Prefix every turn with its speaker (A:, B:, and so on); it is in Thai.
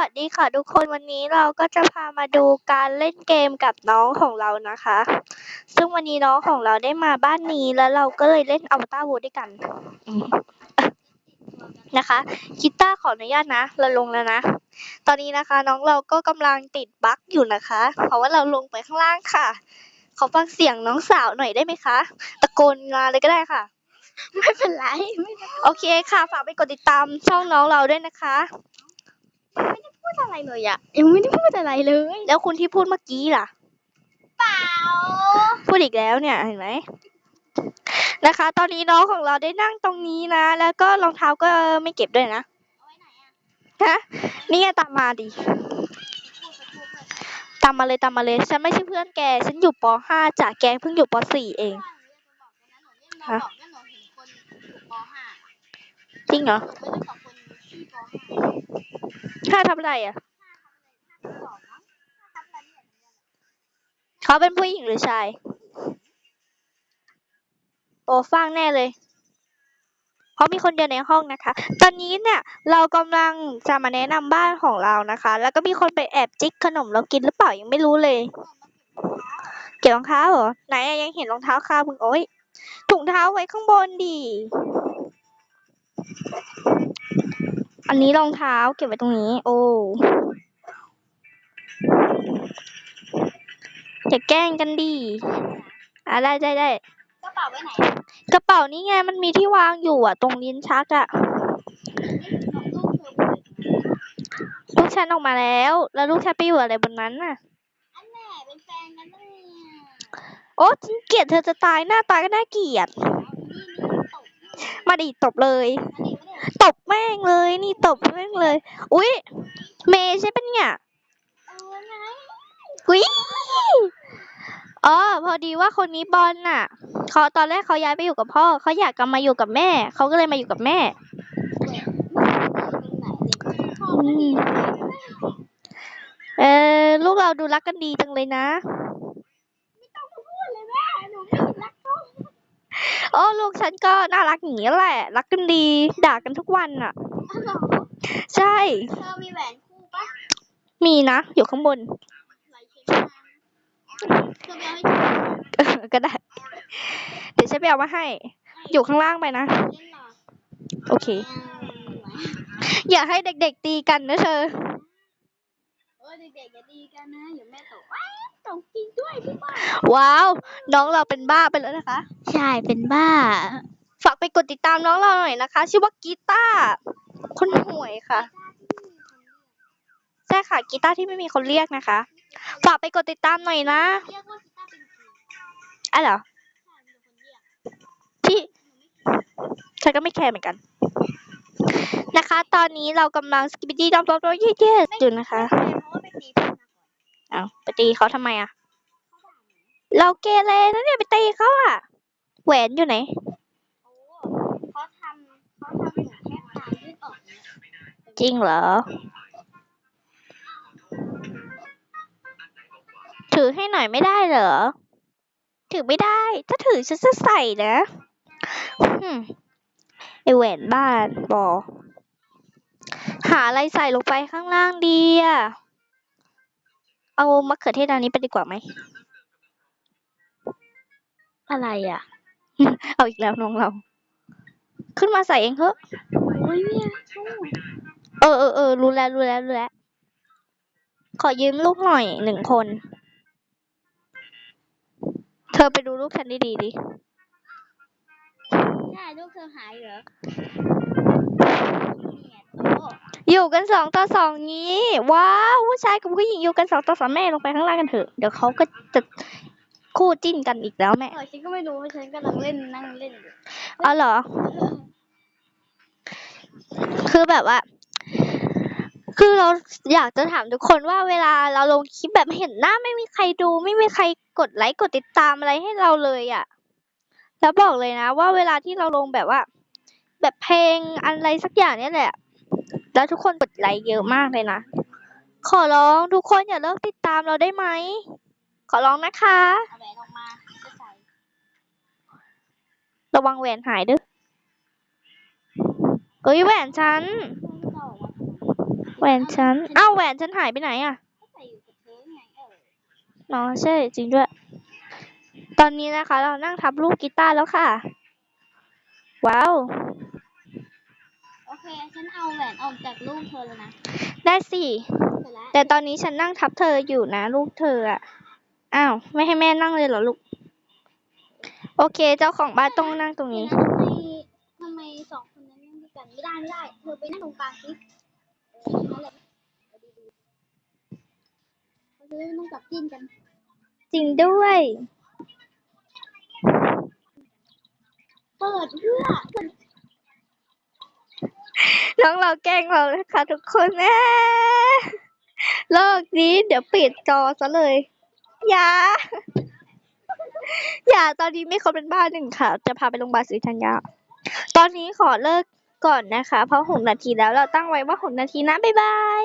A: วัสดีค่ะทุกคนวันนี้เราก็จะพามาดูการเล่นเกมกับน้องของเรานะคะ ซึ่งวันนี้น้องของเราได้มาบ้านนี้แล้วเราก็เลยเล่นอวตารวูด้วยกันอืมนะคะคิตต้าขออนุญาตนะ เราลงแล้วนะ ตอนนี้นะคะ น้องเราก็กำลังติดบั๊กอยู่นะคะ เพราะว่าเราลงไปข้างล่างค่ะ ขอฟังเสียงน้องสาวหน่อยได้ไหมคะ ตะโกนมาเลยก็ได้ค่ะ
B: ไม่เป็นไรไม่ได้
A: โอเคค่ะ ฝากไปกดติดตามช่องน้องเราด้วยนะคะ
B: พูดอะไรเลยอะยังไม่ได้พูดอะไรเลย
A: แล้วคุณที่พูดเมื่อกี้ล่ะ
B: เปล่า
A: พูดอีกแล้วเนี่ยเห็นไหมนะคะ ตอนนี้น้องของเราได้นั่งตรงนี้นะ แล้วก็รองเท้าก็ไม่เก็บด้วยนะฮะนี่ไงตามมาดิตามมาเลยตามมาเลย ฉันไม่ใช่เพื่อนแก ฉันอยู่ป .5 จากแกเพิ่งอยู่ป .4 เองฮะจริงเหรอ ถ้าทำอะไรอะ เขาเป็นผู้หญิงหรือชาย โอ้ฟังแน่เลย เพราะมีคนเดียวในห้องนะคะ ตอนนี้เนี่ยเรากำลังจะมาแนะนำบ้านของเรานะคะ แล้วก็มีคนไปแอบจิกขนมเรากินหรือเปล่ายังไม่รู้เลย เก็บรองเท้าเหรอ ไหนอะยังเห็นรองเท้าคามึงโอ้ยถุงเท้าไว้ข้างบนดิ อันนี้รองเท้าเก็บไว้ตรงนี้ โอ้อย่าแกล้งกันดิอะได้ได้ได้
B: กระเป๋าไว้ไหน
A: กระเป๋านี่ไงมันมีที่วางอยู่อะ ตรงลิ้นชักอะลูกฉันออกมาแล้ว แล้วลูกฉันไปอยู่อะไรบนนั้นน่ะ
B: อันแหน่เป็นแฟนกันตั้งเนี่ย
A: โอ้ฉันเกลียดเธอจะตายหน้าตาก็น่าเกลียด มาดิตบเลย ตบแม่งเลย นี่ตบแม่งเลย อุ๊ย เมย์ใช่ปะเนี่ยอุ๊ยอ๋อพอดีว่าคนนี้บอลน่ะเขาตอนแรกเขาย้ายไปอยู่กับพ่อเขาอยากกลับมาอยู่กับแม่เขาก็เลยมาอยู่กับแม่เออลูกเราดูรักกันดีจังเลยนะ โอ้ลูกฉันก็น่ารักอย่างนี้แหละ รักกันดี ด่ากันทุกวันน่ะ ใช่
B: เธอมีแหวนคู่ปะ
A: มีนะ อยู่ข้างบน
B: ไหลเช็คมาเธอไปเอาให้ฉัน
A: ก็ได้ เดี๋ยวฉันไปเอามาให้ อยู่ข้างล่างไปนะ
B: เล่นหน่อย
A: โอเคอย่าให้เด็กๆตีกันนะเธอ
B: เออเด็กๆอย่าดีกันนะอย่าแม่ตกว้ายตกจริงด้วยพี่บ้า
A: ว้าว น้องเราเป็นบ้าไปแล้วนะคะ
B: ใช่เป็นบ้า
A: ฝากไปกดติดตามน้องเราหน่อยนะคะ ชื่อว่ากีตาร์คนห่วยค่ะใช่ค่ะกีตาร์ที่ไม่มีคนเรียกนะคะ ฝากไปกดติดตามหน่อยนะ
B: เรียกว่ากีตาร์เป็นผี
A: อะเหรอ
B: ใช่มีคนเรียก
A: ที่ฉันก็ไม่แคร์เหมือนกัน นะคะ ตอนนี้เรากำลังสกิปปี้ดอมดอมดอมเย่ๆอยู่นะคะ
B: เอา
A: ไปตีเขาทำไมอะ เราเกเรนะเนี่ยไปตีเขาอะ แหวนอยู่ไหน
B: เขาทำเขาทำเหมือนแค่ตายืดออก
A: จริงเหรอ ถือให้หน่อยไม่ได้เหรอ ถือไม่ได้ ถ้าถือฉันจะใส่นะไอแหวนบ้านบอหาอะไรใส่ลงไปข้างล่างดีอะ เอามะเขือเทศอันนี้ไปดีกว่าไหม
B: อะไรอะ
A: เอาอีกแล้วน้องเรา ขึ้นมาใส่เองเถอะ
B: โอ้ยเนี่ยชอบ
A: เออเออเออรู้แล้วรู้แล้วรู้แล้ว ขอยืมลูกหน่อยหนึ่งคน เธอไปดูลูกฉันดีๆดิ
B: ใช่ลูกเธอหายเหรอเนี่ยโต
A: อยู่กันสองต่อสองนี้ ว้าวผู้ชายกับผู้หญิงอยู่กันสองต่อสองแม่ลงไปข้างล่างกันเถอะ เดี๋ยวเขาก็จะคู่จิ้นกันอีกแล้วแม่
B: เออฉันก็ไม่รู้ฉันกำลังเล่นนั่งเล่นอยู่
A: อ๋อเหรอ คือแบบว่า คือเราอยากจะถามทุกคนว่าเวลาเราลงคลิปแบบเห็นหน้าไม่มีใครดู ไม่มีใครกดไลค์กดติดตามอะไรให้เราเลยอะ่ะ แล้วบอกเลยนะ ว่าเวลาที่เราลงแบบว่า แบบเพลงอะไรสักอย่างเนี่ยแหละ แล้วทุกคนกดไลค์เยอะมากเลยนะ ขอร้องทุกคนอย่าเลิกติดตามเราได้ไหม ขอร้องนะคะ
B: เอาแหวนออกมาจะใส่
A: ระวังแหวนหายเด้อเอ้ยแหวนฉัน
B: เพื่อนจะออกมา
A: แหวนฉัน อ้าวแหวนฉันหายไปไหนอะ
B: ก็ใส่อยู่กับเธอไงเออ
A: อ๋อใช่จริงด้วย ตอนนี้นะคะ เรานั่งทับลูกกีตาร์แล้วค่ะ ว้าว
B: ฉันเอาแหวนออกจากลูกเธอแล้วนะ
A: ได้สิ
B: เสร็จแล้ว
A: แต่ตอนนี้ฉันนั่งทับเธออยู่นะ ลูกเธออะอ้าว ไม่ให้แม่นั่งเลยเหรอลูก โอเค เจ้าของบ้านต้องนั่งตรง
B: เดี๋ยว
A: นี้
B: นะทำไมทำไมสองคนนั้นนั่งด้วยกันไม่ได้ไม่ได้เธอไปนั่งตรงกลางสิเออนั่นแหละเอาดีๆเขาจะได้ไม่ต้องจับจิ้นกัน
A: จริงด้วย
B: เปิดเพื่อ
A: น้องเราแกล้งเราเลยค่ะทุกคนแม่โลกนี้เดี๋ยวปิดจอซะเลย อย่า อย่าตอนนี้ไม่ครบเป็นบ้านหนึ่งค่ะ จะพาไปโรงพยาบาลศรีธัญญา ตอนนี้ขอเลิกก่อนนะคะ เพราะหกนาทีแล้วเราตั้งไว้ว่าหกนาทีนะ บ๊ายบาย